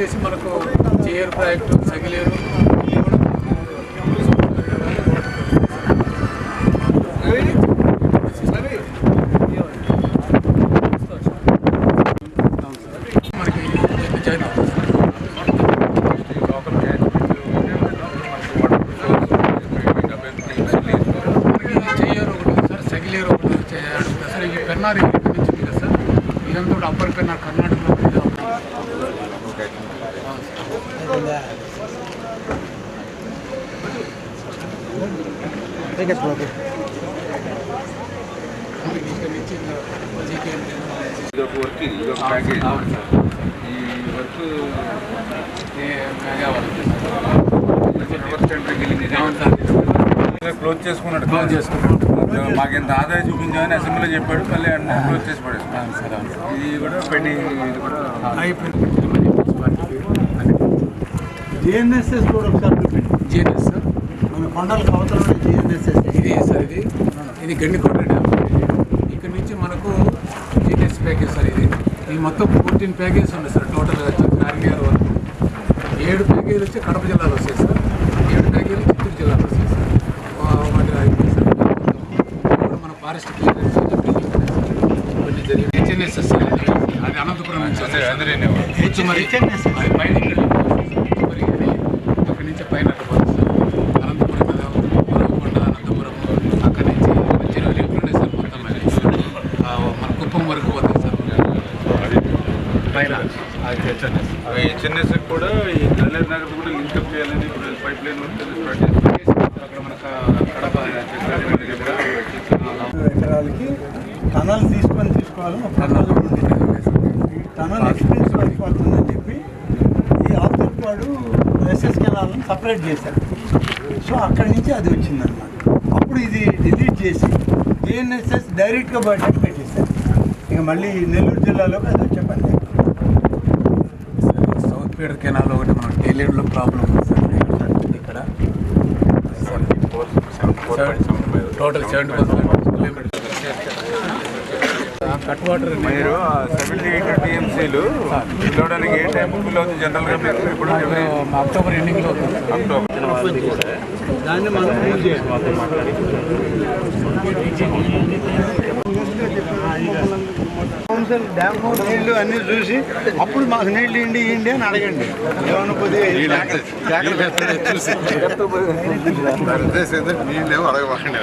చేసి మనకు చేయరు ప్రాజెక్టు అడుగుతా సార్ ఈ పెన్నార్ ఇక్కడ నుంచి ఉంది కదా సార్ ఇదంతా కూడా అప్పర్ పెన్నార్ కర్ణాటకలో ఉంది. మనకి ఇక్కడ నుంచి ఇంకా జీకే ఇది ఒక వర్క్ ఇది ఇది ఒక ప్యాకేజ్ ఈ వర్క్ రివర్స్ టెండర్కి వెళ్ళింది అవును సార్ క్లోజ్ చేసుకున్నాడు. క్లోజ్ చేసుకున్నాం మాకు ఎంత ఆదాయం చూపించామని అసెంబ్లీలో చెప్పాడు. మళ్ళీ అన్నీ క్లోజ్ చేసి పడేసి అవును సార్ అవును ఇది కూడా పెండింగ్ ఇది కూడా జిఎన్ఎస్ఎస్ కూడా ఒకసారి జీఎన్ఎస్ సార్? మన కొండలకు అవతల జిఎన్ఎస్ఎస్. ఇది సార్ ఇది? ఇది గండికోట డ్యామ్. ఇక్కడ నుంచి మనకు జీఎన్ఎస్ ప్యాకేజ్ సార్ ఇది. ఈ మొత్తం ఫోర్టీన్ ప్యాకేజ్ ఉన్నాయి సార్. టోటల్ నాలుగు వరకు. ఏడు ప్యాకేజీలు వచ్చి కడప జిల్లాలో వస్తాయి సార్ ఏడు ప్యాకేజీలు చిత్తూరు జిల్లాలో వస్తాయి సార్ వా- వాటి అయిపోయింది సార్ ఇప్పుడు మన ఫారెస్ట్ క్లియరెన్స్ ఇవన్నీ జరిగింది హెచ్ఎన్ఎస్ఎస్ అది అనంతపురం నుంచి వస్తాయి కూర్చు మరి అది పైన మరి అక్కడి నుంచి పైన పోతుంది అనంతపురం మీద ఉరవకొండ అనంతపురం అక్కడి నుంచి చెరువు సార్ మొత్తం అది. మన కుప్పం వరకు పోతుంది సార్ పైన అది హెచ్ఎన్ఎస్ హెచ్ఎన్ఎస్ కూడా ఈ కళ్యాణ్ నగర్ కూడా లింకప్ చేయాలని ఇప్పుడు పైప్ లైన్ స్టార్ట్ చేసి అక్కడ మనకు కడప ఎకరాలకి టనల్ తీసుకొని తీసుకోవాలి ఒక ప్రపోజల్ ఉంది. ఈ టనల్ ఎక్స్పెన్స్ పడిపోతుందని చెప్పి ఈ ఆఫ్తర్పాడు ఎస్ఎస్ కెనాల్ని సపరేట్ చేశారు. సో అక్కడి నుంచి అది వచ్చిందన్నమాట. అప్పుడు ఇది డిలీట్ చేసి జిఎన్ఎస్ఎస్ డైరెక్ట్గా బడ్జెట్ పెట్టేశారు. ఇక మళ్ళీ నెల్లూరు జిల్లాలోకి అది వచ్చే పని లేదు. సౌత్ పీడర్ కెనాల్ ఒకటి మనకు టైలెడ్లో ప్రాబ్లం ఉంది సార్. ఇక్కడ total seventy percent cut water మీరు సెవెంటీ ఎయిట్ టీఎంసీలు అవడానికి ఏ టైం ఫిల్ అవుతుంది జనరల్గా మీరు ఇప్పుడు అక్టోబర్ ఎండింగ్లో. అక్టోబర్ దాన్ని మనం మూవ్ చేయాలి. కౌన్సిల్ డ్యామ్ హౌస్ నీళ్ళు అన్ని చూసి అప్పుడు మాకు నీళ్ళు ఇండి ఇండి అని అడగండి. ఏమన్నా కొద్దిగా నీళ్ళేమో అడగబాకండి